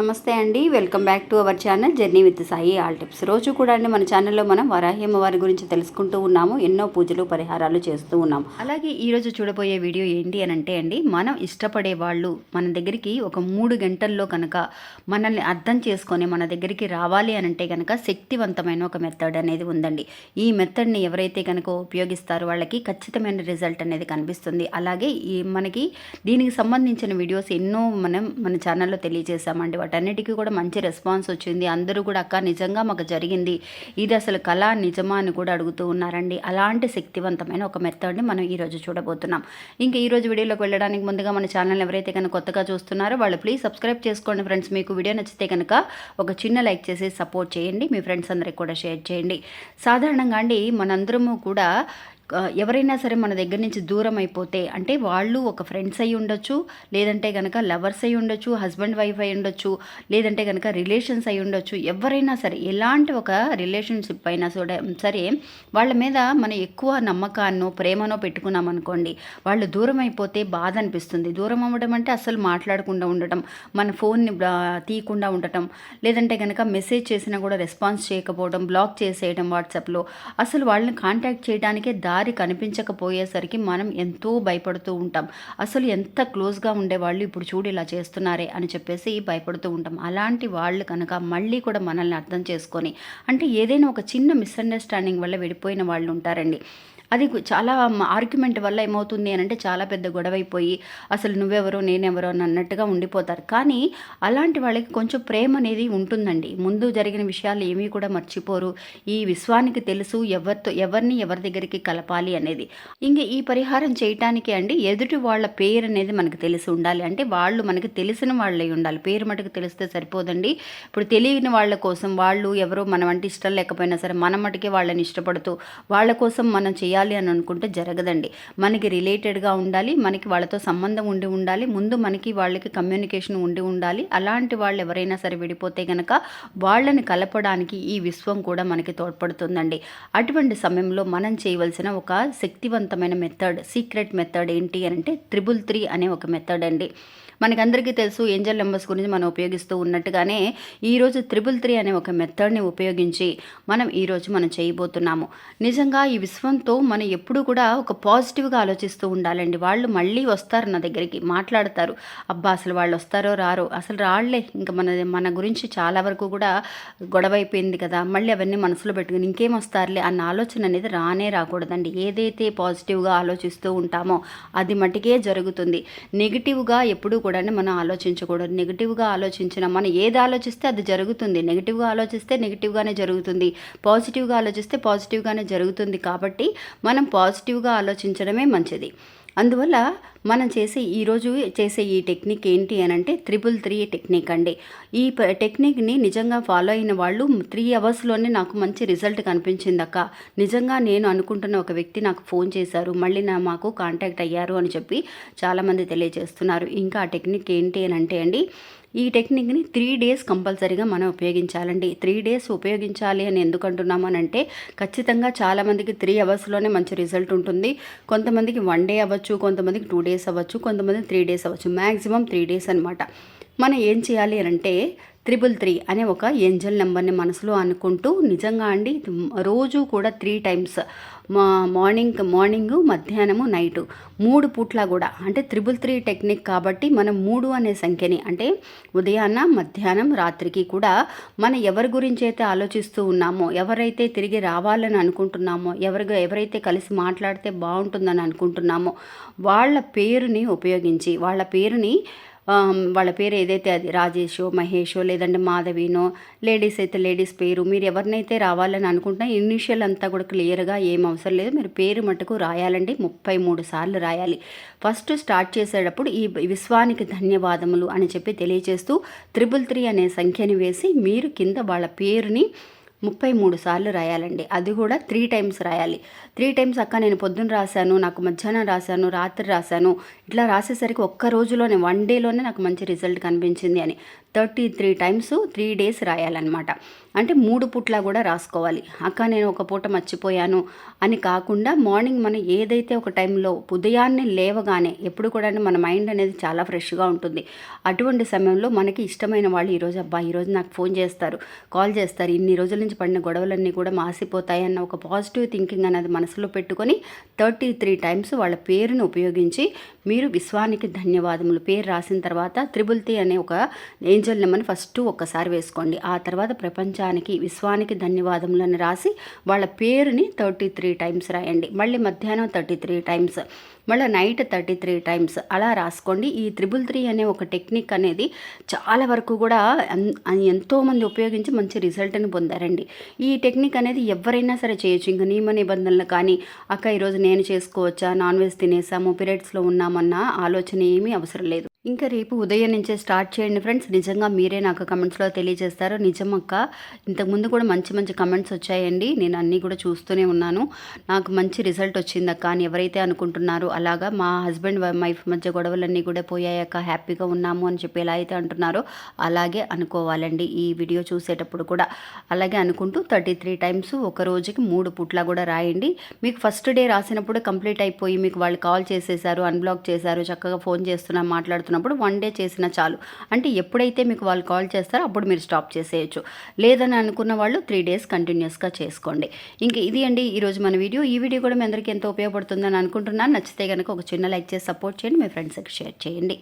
నమస్తే అండి welcome back to our channel journey with Sai all tips. రోజు కూడా అండి మన ఛానల్లో మనం వరాహి అమ్మవారి గురించి తెలుసుకుంటూ ఉన్నాము ఎన్నో పూజలు పరిహారాలు చేస్తూ ఉన్నాము. అలాగే ఈరోజు చూడబోయే వీడియో ఏంటి అని అంటే అండి మనం ఇష్టపడే వాళ్ళు మన దగ్గరికి ఒక మూడు గంటల్లో కనుక మనల్ని అర్థం చేసుకొని మన దగ్గరికి రావాలి అని అంటే కనుక శక్తివంతమైన ఒక మెథడ్ అనేది ఉందండి. ఈ మెథడ్ని ఎవరైతే కనుక ఉపయోగిస్తారో వాళ్ళకి ఖచ్చితమైన రిజల్ట్ అనేది కనిపిస్తుంది. అలాగే ఈ మనకి దీనికి సంబంధించిన వీడియోస్ ఎన్నో మనం మన ఛానల్లో తెలియజేసామండి వాటన్నిటికీ కూడా మంచి రెస్పాన్స్ వచ్చింది. అందరూ కూడా అక్క నిజంగా మాకు జరిగింది. ఇది అసలు కళ నిజమా అని కూడా అడుగుతూ ఉన్నారండి. అలాంటి శక్తివంతమైన ఒక మెథడ్ని మనం ఈరోజు చూడబోతున్నాం. ఇంకా ఈరోజు వీడియోలోకి వెళ్ళడానికి ముందుగా మన ఛానల్ ఎవరైతే కనుక కొత్తగా చూస్తున్నారో వాళ్ళు ప్లీజ్ సబ్స్క్రైబ్ చేసుకోండి ఫ్రెండ్స్. మీకు వీడియో నచ్చితే కనుక ఒక చిన్న లైక్ చేసి సపోర్ట్ చేయండి. మీ ఫ్రెండ్స్ అందరికి కూడా షేర్ చేయండి. సాధారణంగా అండి మనందరము కూడా ఎవరైనా సరే మన దగ్గర నుంచి దూరం అయిపోతే అంటే వాళ్ళు ఒక ఫ్రెండ్స్ అయి ఉండొచ్చు లేదంటే కనుక లవర్స్ అయి ఉండొచ్చు హస్బెండ్ వైఫ్ అయి ఉండొచ్చు లేదంటే కనుక రిలేషన్స్ అయి ఉండొచ్చు ఎవరైనా సరే ఎలాంటి ఒక రిలేషన్షిప్ అయినా కూడా సరే వాళ్ళ మీద మనం ఎక్కువ నమ్మకాన్నో ప్రేమనో పెట్టుకున్నాం అనుకోండి వాళ్ళు దూరం అయిపోతే బాధ అనిపిస్తుంది. దూరం అవ్వడం అంటే అసలు మాట్లాడకుండా ఉండటం మన ఫోన్ని తీయకుండా ఉండటం లేదంటే కనుక మెసేజ్ చేసినా కూడా రెస్పాన్స్ చేయకపోవడం బ్లాక్ చేసేయడం వాట్సాప్లో అసలు వాళ్ళని కాంటాక్ట్ చేయడానికే దారి కనిపించకపోయేసరికి మనం ఎంతో భయపడుతూ ఉంటాం. అసలు ఎంత క్లోజ్గా ఉండేవాళ్ళు ఇప్పుడు చూడు ఇలా చేస్తున్నారే అని చెప్పేసి భయపడుతూ ఉంటాం. అలాంటి వాళ్ళు కనుక మళ్ళీ కూడా మనల్ని అర్థం చేసుకొని అంటే ఏదైనా ఒక చిన్న మిస్అండర్స్టాండింగ్ వల్ల విడిపోయిన వాళ్ళు ఉంటారండి. అది చాలా ఆర్గ్యుమెంట్ వల్ల ఏమవుతుంది అని అంటే చాలా పెద్ద గొడవ అయిపోయి అసలు నువ్వెవరో నేనెవరో అని అన్నట్టుగా ఉండిపోతారు. కానీ అలాంటి వాళ్ళకి కొంచెం ప్రేమ అనేది ఉంటుందండి. ముందు జరిగిన విషయాలు ఏమీ కూడా మర్చిపోరు. ఈ విశ్వానికి తెలుసు ఎవరితో ఎవరిని ఎవరి దగ్గరికి చెప్పాలి అనేది. ఇంకా ఈ పరిహారం చేయటానికి అండి ఎదుటి వాళ్ళ పేరు అనేది మనకు తెలిసి ఉండాలి. అంటే వాళ్ళు మనకి తెలిసిన వాళ్ళే ఉండాలి. పేరు మటుకు తెలిస్తే సరిపోదండి. ఇప్పుడు తెలియని వాళ్ళ కోసం వాళ్ళు ఎవరో మనం అంటే ఇష్టం లేకపోయినా సరే మన మటుకే వాళ్ళని ఇష్టపడుతూ వాళ్ళ కోసం మనం చేయాలి అని అనుకుంటే జరగదండి. మనకి రిలేటెడ్గా ఉండాలి. మనకి వాళ్ళతో సంబంధం ఉండి ఉండాలి. ముందు మనకి వాళ్ళకి కమ్యూనికేషన్ ఉండి ఉండాలి. అలాంటి వాళ్ళు ఎవరైనా సరే విడిపోతే కనుక వాళ్ళని కలపడానికి ఈ విశ్వం కూడా మనకి తోడ్పడుతుందండి. అటువంటి సమయంలో మనం చేయవలసిన ఒక శక్తివంతమైన మెథడ్ సీక్రెట్ మెథడ్ ఏంటి అని అంటే త్రిబుల్ త్రీ అనే ఒక మెథడ్ అండి. మనకందరికీ తెలుసు ఏంజల్ నెంబర్స్ గురించి మనం ఉపయోగిస్తూ ఉన్నట్టుగానే ఈరోజు త్రిబుల్ త్రీ అనే ఒక మెథడ్ని ఉపయోగించి మనం ఈరోజు మనం చేయబోతున్నాము. నిజంగా ఈ విశ్వంతో మనం ఎప్పుడూ కూడా ఒక పాజిటివ్గా ఆలోచిస్తూ ఉండాలండి. వాళ్ళు మళ్ళీ వస్తారు నా దగ్గరికి మాట్లాడతారు. అబ్బా అసలు వాళ్ళు వస్తారో రారో? అసలు రాళ్ళే ఇంకా మన మన గురించి చాలా వరకు కూడా గొడవ అయిపోయింది కదా. మళ్ళీ అవన్నీ మనసులో పెట్టుకుని ఇంకేం వస్తారులే అన్న ఆలోచన అనేది రానే రాకూడదండి. ఏదైతే పాజిటివ్గా ఆలోచిస్తూ ఉంటామో అది మటుకే జరుగుతుంది. నెగిటివ్గా ఎప్పుడూ కూడా మనం ఆలోచించకూడదు. నెగిటివ్గా ఆలోచించిన మనం ఏది ఆలోచిస్తే అది జరుగుతుంది. నెగిటివ్గా ఆలోచిస్తే నెగిటివ్గానే జరుగుతుంది. పాజిటివ్గా ఆలోచిస్తే పాజిటివ్గానే జరుగుతుంది కాబట్టి మనం పాజిటివ్గా ఆలోచించడమే మంచిది. అందువల్ల మనం చేసే ఈరోజు చేసే ఈ టెక్నిక్ ఏంటి అని అంటే త్రిపుల్ త్రీ టెక్నిక్ అండి. ఈ ప- టెక్నిక్ని నిజంగా ఫాలో అయిన వాళ్ళు త్రీ అవర్స్లోనే నాకు మంచి రిజల్ట్ కనిపించింది అక్క. నిజంగా నేను అనుకుంటున్న ఒక వ్యక్తి నాకు ఫోన్ చేశారు మళ్ళీ నా మాకు కాంటాక్ట్ అయ్యారు అని చెప్పి చాలామంది తెలియజేస్తున్నారు. ఇంకా ఆ టెక్నిక్ ఏంటి అని అంటే అండి ఈ టెక్నిక్ని త్రీ డేస్ కంపల్సరీగా మనం ఉపయోగించాలండి. త్రీ డేస్ ఉపయోగించాలి అని ఎందుకు అంటున్నామనంటే ఖచ్చితంగా చాలామందికి త్రీ అవర్స్లోనే మంచి రిజల్ట్ ఉంటుంది. కొంతమందికి వన్ డే అవ్వచ్చు కొంతమందికి టూ డేస్ అవ్వచ్చు కొంతమందికి త్రీ డేస్ అవ్వచ్చు. మ్యాక్సిమం త్రీ డేస్ అనమాట మనం ఏం చేయాలి అంటే త్రిబుల్ త్రీ అనే ఒక ఏంజల్ నెంబర్ని మనసులో అనుకుంటూ నిజంగా అండి రోజు కూడా త్రీ టైమ్స్ మా మార్నింగ్ మార్నింగ్ మధ్యాహ్నము నైటు మూడు పూట్ల కూడా. అంటే త్రిబుల్ త్రీ టెక్నిక్ కాబట్టి మనం మూడు అనే సంఖ్యని అంటే ఉదయాన్న మధ్యాహ్నం రాత్రికి కూడా మనం ఎవరి గురించి అయితే ఆలోచిస్తూ ఉన్నామో ఎవరైతే తిరిగి రావాలని అనుకుంటున్నామో ఎవరి ఎవరైతే కలిసి మాట్లాడితే బాగుంటుందని అనుకుంటున్నామో వాళ్ళ పేరుని ఉపయోగించి వాళ్ళ పేరుని వాళ్ళ పేరు ఏదైతే అది రాజేషో మహేషో లేదంటే మాధవినో లేడీస్ అయితే లేడీస్ పేరు మీరు ఎవరినైతే రావాలని అనుకుంటున్నా ఇనిషియల్ అంతా కూడా క్లియర్గా ఏం అవసరం లేదు. మీరు పేరు మటుకు రాయాలండి. ముప్పై మూడు సార్లు రాయాలి. ఫస్ట్ స్టార్ట్ చేసేటప్పుడు ఈ విశ్వానికి ధన్యవాదములు అని చెప్పి తెలియజేస్తూ త్రిబుల్ త్రీ అనే సంఖ్యని వేసి మీరు కింద వాళ్ళ పేరుని ముప్పై మూడు సార్లు రాయాలండి. అది కూడా త్రీ టైమ్స్ రాయాలి. త్రీ టైమ్స్ అక్క నేను పొద్దున్న రాశాను నాకు మధ్యాహ్నం రాశాను రాత్రి రాశాను. ఇట్లా రాసేసరికి ఒక్క రోజులోనే వన్ డేలోనే నాకు మంచి రిజల్ట్ కనిపించింది అని. Thirty three times three days రాయాలన్నమాట. అంటే మూడు పుట్ల కూడా రాసుకోవాలి. అక్క నేను ఒక పూట మర్చిపోయాను అని కాకుండా మార్నింగ్ మనం ఏదైతే ఒక టైంలో ఉదయాన్నే లేవగానే ఎప్పుడు కూడా మన మైండ్ అనేది చాలా ఫ్రెష్గా ఉంటుంది. అటువంటి సమయంలో మనకి ఇష్టమైన వాళ్ళు ఈరోజు అబ్బా ఈరోజు నాకు ఫోన్ చేస్తారు కాల్ చేస్తారు ఇన్ని రోజుల నుంచి పడిన గొడవలన్నీ కూడా మాసిపోతాయి అన్న ఒక పాజిటివ్ థింకింగ్ అనేది మనసులో పెట్టుకొని థర్టీ త్రీ టైమ్స్ వాళ్ళ పేరును ఉపయోగించి మీరు విశ్వానికి ధన్యవాదములు. పేరు రాసిన తర్వాత త్రిబుల్ తి అనే ఒక ఏంజల్ నెంబర్ని ఫస్ట్ ఒక్కసారి వేసుకోండి. ఆ తర్వాత ప్రపంచానికి విశ్వానికి ధన్యవాదములు అని రాసి వాళ్ళ పేరుని థర్టీ త్రీ టైమ్స్ రాయండి. మళ్ళీ మధ్యాహ్నం థర్టీ త్రీ టైమ్స్ మళ్ళీ నైట్ థర్టీ త్రీ టైమ్స్ అలా రాసుకోండి. ఈ త్రిబుల్ త్రీ అనే ఒక టెక్నిక్ అనేది చాలా వరకు కూడా ఎంతోమంది ఉపయోగించి మంచి రిజల్ట్ని పొందారండి. ఈ టెక్నిక్ అనేది ఎవరైనా సరే చేయొచ్చు. ఇంకా నియమ నిబంధనలు కానీ అక్క ఈరోజు నేను చేసుకోవచ్చా నాన్ వెజ్ తినేసాము పీరియడ్స్లో ఉన్నామన్న ఆలోచన ఏమీ అవసరం లేదు. ఇంకా రేపు ఉదయం నుంచే స్టార్ట్ చేయండి ఫ్రెండ్స్. నిజంగా మీరే నాకు కమెంట్స్లో తెలియజేస్తారు. నిజమక్క ఇంతకుముందు కూడా మంచి మంచి కమెంట్స్ వచ్చాయండి. నేను అన్నీ కూడా చూస్తూనే ఉన్నాను. నాకు మంచి రిజల్ట్ వచ్చిందక్క అని ఎవరైతే అనుకుంటున్నారో అలాగా మా హస్బెండ్ వైఫ్ మధ్య గొడవలన్నీ కూడా పోయాయక్క. హ్యాపీగా ఉన్నాము అని చెప్పి ఎలా అయితే అంటున్నారో అలాగే అనుకోవాలండి ఈ వీడియో చూసేటప్పుడు కూడా. అలాగే అనుకుంటూ థర్టీ త్రీ టైమ్స్ ఒక రోజుకి మూడు పుట్ల కూడా రాయండి. మీకు ఫస్ట్ డే రాసినప్పుడు కంప్లీట్ అయిపోయి మీకు వాళ్ళు కాల్ చేసేసారు అన్బ్లాక్ చేశారు చక్కగా ఫోన్ చేస్తున్నా చేస్తున్నప్పుడు వన్ డే చేసినా చాలు. అంటే ఎప్పుడైతే మీకు వాళ్ళు కాల్ చేస్తారో అప్పుడు మీరు స్టాప్ చేసేయచ్చు. లేదని అనుకున్న వాళ్ళు త్రీ డేస్ కంటిన్యూస్గా చేసుకోండి. ఇంక ఇది అండి ఈరోజు మన వీడియో ఈ వీడియో కూడా మీ అందరికీ ఎంతో ఉపయోగపడుతుందని అనుకుంటున్నాను. నచ్చితే కనుక ఒక చిన్న లైక్ చేసి సపోర్ట్ చేయండి. మీ ఫ్రెండ్స్కి షేర్ చేయండి.